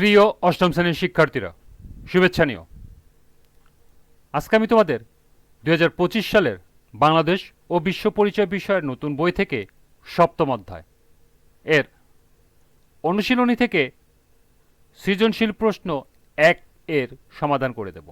প্রিয় অষ্টম শ্রেণির শিক্ষার্থীরা, শুভেচ্ছা নিও। আজকে আমি তোমাদের দু হাজার পঁচিশ সালের বাংলাদেশ ও বিশ্ব পরিচয় বিষয়ের নতুন বই থেকে সপ্তম অধ্যায়। এর অনুশীলনী থেকে সৃজনশীল প্রশ্ন এক এর সমাধান করে দেব।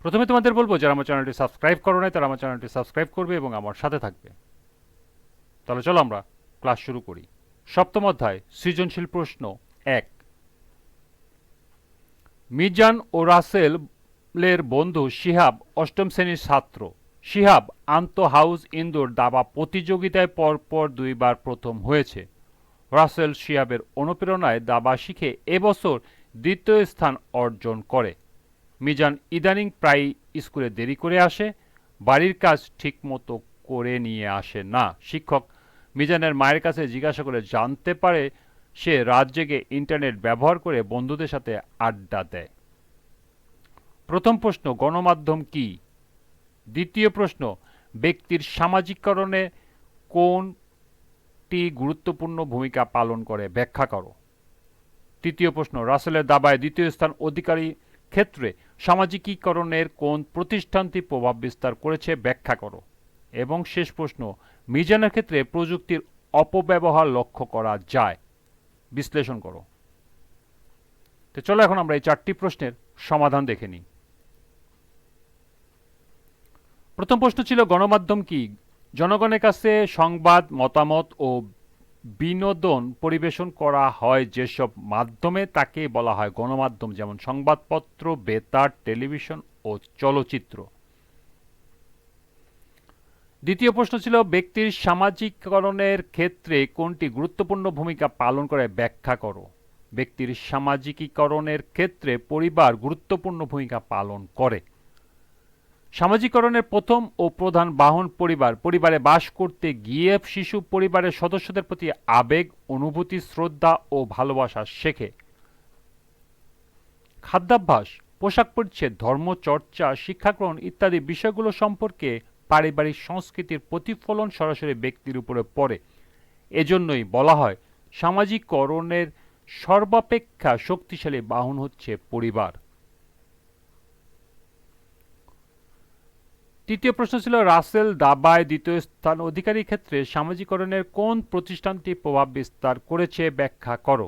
প্রথমে তোমাদের বলব, যারা আমার চ্যানেলটি সাবস্ক্রাইব করো নাই, তারা আমার চ্যানেলটি সাবস্ক্রাইব করবে এবং আমার সাথে থাকবে। তাহলে চলো আমরা ক্লাস শুরু করি। সপ্তম অধ্যায়, সৃজনশীল প্রশ্ন এক। মিজান ও রাসেলের বন্ধু শিহাব অষ্টম শ্রেণির ছাত্র। শিহাব আন্ত হাউস ইন্দোর দাবা প্রতিযোগিতায় পরপর দুইবার প্রথম হয়েছে। রাসেল শিহাবের অনুপ্রেরণায় দাবা শিখে এবছর দ্বিতীয় স্থান অর্জন করে। মিজান ইদানিং প্রায় স্কুলে দেরি করে আসে, বাড়ির কাজ ঠিকমতো করে নিয়ে আসে না। শিক্ষক মিজানের মায়ের কাছে জিজ্ঞাসা করে, জানতে পারে সে রাত জেগে ইন্টারনেট ব্যবহার করে বন্ধুদের সাথে আড্ডা দেয়। প্রথম প্রশ্ন, গণমাধ্যম কি? দ্বিতীয় প্রশ্ন, ব্যক্তির সামাজিকরণে কোনটি গুরুত্বপূর্ণ ভূমিকা পালন করে? ব্যাখ্যা করো। তৃতীয় প্রশ্ন, রাসেলের দাবায় দ্বিতীয় স্থান অধিকারী ক্ষেত্রে সামাজিকীকরণের কোন প্রতিষ্ঠানটি প্রভাব বিস্তার করেছে? ব্যাখ্যা করো। এবং শেষ প্রশ্ন, মিজানের ক্ষেত্রে প্রযুক্তির অপব্যবহার লক্ষ্য করা যায় বিশ্লেষণ করো। তো চলো এখন আমরা এই চারটি প্রশ্নের সমাধান দেখে নিই। প্রথম প্রশ্ন ছিল, গণমাধ্যম কি? জনগণের কাছে সংবাদ, মতামত ও বিনোদন পরিবেশন করা হয় যেসব মাধ্যমে? তাকে বলা হয় গণমাধ্যম, যেমন সংবাদপত্র, বেতার, টেলিভিশন ও চলচ্চিত্র। দ্বিতীয় প্রশ্ন ছিল, ব্যক্তির সামাজিককরণের ক্ষেত্রে কোনটি গুরুত্বপূর্ণ ভূমিকা পালন করে ব্যাখ্যা করো? ব্যক্তির সামাজিকীকরণের ক্ষেত্রে পরিবার গুরুত্বপূর্ণ ভূমিকা পালন করে। সামাজিকরণের প্রথম ও প্রধান বাহন পরিবার, পরিবারে বাস করতে গিয়ে শিশু পরিবারের সদস্যদের প্রতি আবেগ, অনুভূতি, শ্রদ্ধা ও ভালোবাসা শেখে। খাদ্যাভ্যাস, পোশাক পরিচ্ছেদ ধর্মচর্চা শিক্ষাগ্রহণ ইত্যাদি বিষয়গুলো সম্পর্কে পারিবারিক সংস্কৃতির প্রতিফলন সরাসরি ব্যক্তির উপরে পড়ে। এজন্যই বলা হয় সামাজিকরণের সর্বাপেক্ষা শক্তিশালী বাহন হচ্ছে পরিবার। তৃতীয় প্রশ্ন ছিল, রাসেল দাবায় দ্বিতীয় স্থান অধিকারী ক্ষেত্রে সামাজিকরণের কোন প্রতিষ্ঠানটি প্রভাব বিস্তার করেছে? ব্যাখ্যা করো।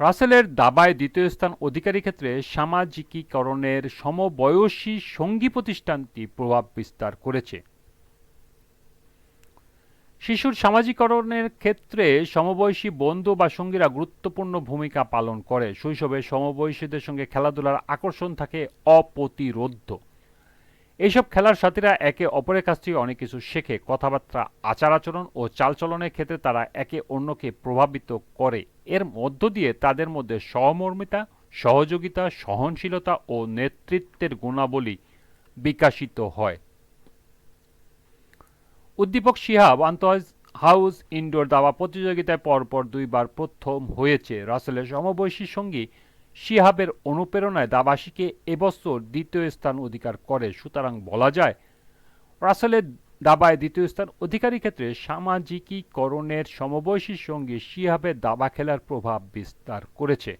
রাসেলের দাবায় দ্বিতীয় স্থান অধিকারী ক্ষেত্রে সামাজিকীকরণের সমবয়সী সঙ্গী প্রতিষ্ঠানটি প্রভাব বিস্তার করেছে। শিশুর সামাজিকরণের ক্ষেত্রে সমবয়সী বন্ধু বা সঙ্গীরা গুরুত্বপূর্ণ ভূমিকা পালন করে। শৈশবে সমবয়সীদের সঙ্গে খেলাধুলার আকর্ষণ থাকে অপ্রতিরোধ্য। এইসব খেলার সাথীরা একে অপরের কাছ থেকে অনেক কিছু শেখে। কথাবার্তা আচার আচরণ ও চালচলনের ক্ষেত্রে তারা একে অন্যকে প্রভাবিত করে। এর মধ্য দিয়ে তাদের মধ্যে সহমর্মিতা, সহযোগিতা, সহনশীলতা ও নেতৃত্বের গুণাবলী বিকাশিত হয়। উদ্দীপক শিহাব আন্তঃ হাউস ইনডোর দাবা প্রতিযোগিতায় পরপর দুইবার প্রথম হয়েছে। রাসেলের সমবয়সী সঙ্গী শিহাবের অনুপ্রেরণায় দাবাসীকে এবছর দ্বিতীয় স্থান অধিকার করে। সুতরাং বলা যায়, রাসেলের দাবায় দ্বিতীয় স্থান অধিকারী ক্ষেত্রে সামাজিকীকরণের সমবয়সীর সঙ্গে শিহাবের দাবা খেলার প্রভাব বিস্তার করেছে।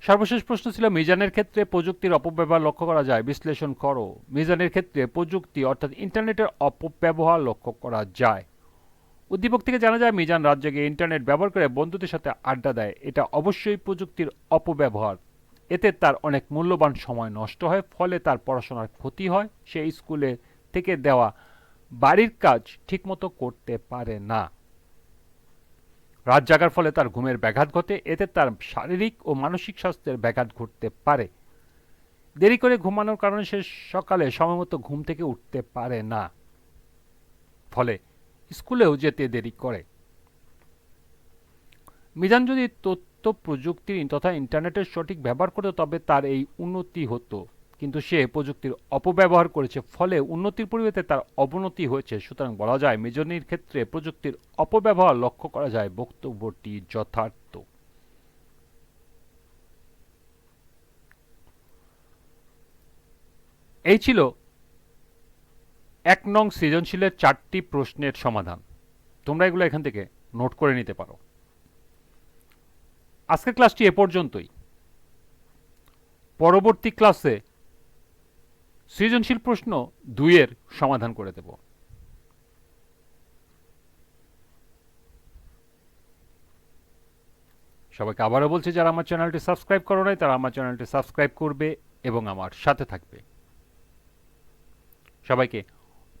সর্বশেষ প্রশ্ন ছিল, মিজানের ক্ষেত্রে প্রযুক্তির অপব্যবহার লক্ষ্য করা যায়? বিশ্লেষণ করো। মিজানের ক্ষেত্রে প্রযুক্তি, অর্থাৎ ইন্টারনেটের অপব্যবহার লক্ষ্য করা যায়। উদ্দীপক থেকে জানা যায়, মিজান রাত জেগে ইন্টারনেট ব্যবহার করে বন্ধুদের সাথে আড্ডা দেয়। এটা অবশ্যই প্রযুক্তির অপব্যবহার। এতে তার অনেক মূল্যবান সময় নষ্ট হয়, ফলে তার পড়াশোনার ক্ষতি হয়। সে স্কুলে থেকে দেওয়া বাড়ির কাজ ঠিকমতো করতে পারে না। রাত জাগার ফলে তার ঘুমের ব্যাঘাত ঘটে। এতে তার শারীরিক ও মানসিক স্বাস্থ্যের ব্যাঘাত ঘটতে পারে। দেরি করে ঘুমানোর কারণে সে সকালে সময়মতো ঘুম থেকে উঠতে পারে না। ফলে স্কুলেও যেতে দেরি করে। মিজান যদি তথ্য প্রযুক্তির তথা ইন্টারনেটের সঠিক ব্যবহার করতো, তবে তার এই উন্নতি হতো। কিন্তু সে প্রযুক্তির অপব্যবহার করেছে, ফলে উন্নতির পরিবর্তে তার অবনতি হয়েছে। সুতরাং বলা যায়, মেজনির ক্ষেত্রে প্রযুক্তির অপব্যবহার লক্ষ্য করা যায়। বক্তব্যটি যথার্থ। এই ছিল এক নং সৃজনশীলের চারটি প্রশ্নের সমাধান। তোমরা এগুলো এখান থেকে নোট করে নিতে পারো। আজকের ক্লাসটি এ পর্যন্তই। পরবর্তী ক্লাসে সৃজনশীল প্রশ্ন দুইয়ের সমাধান করে দেব। সবাইকে আবারও বলছি, যারা আমার চ্যানেলটি সাবস্ক্রাইব করো নাই, তারা আমার চ্যানেলটি সাবস্ক্রাইব করবে এবং আমার সাথে থাকবে। সবাইকে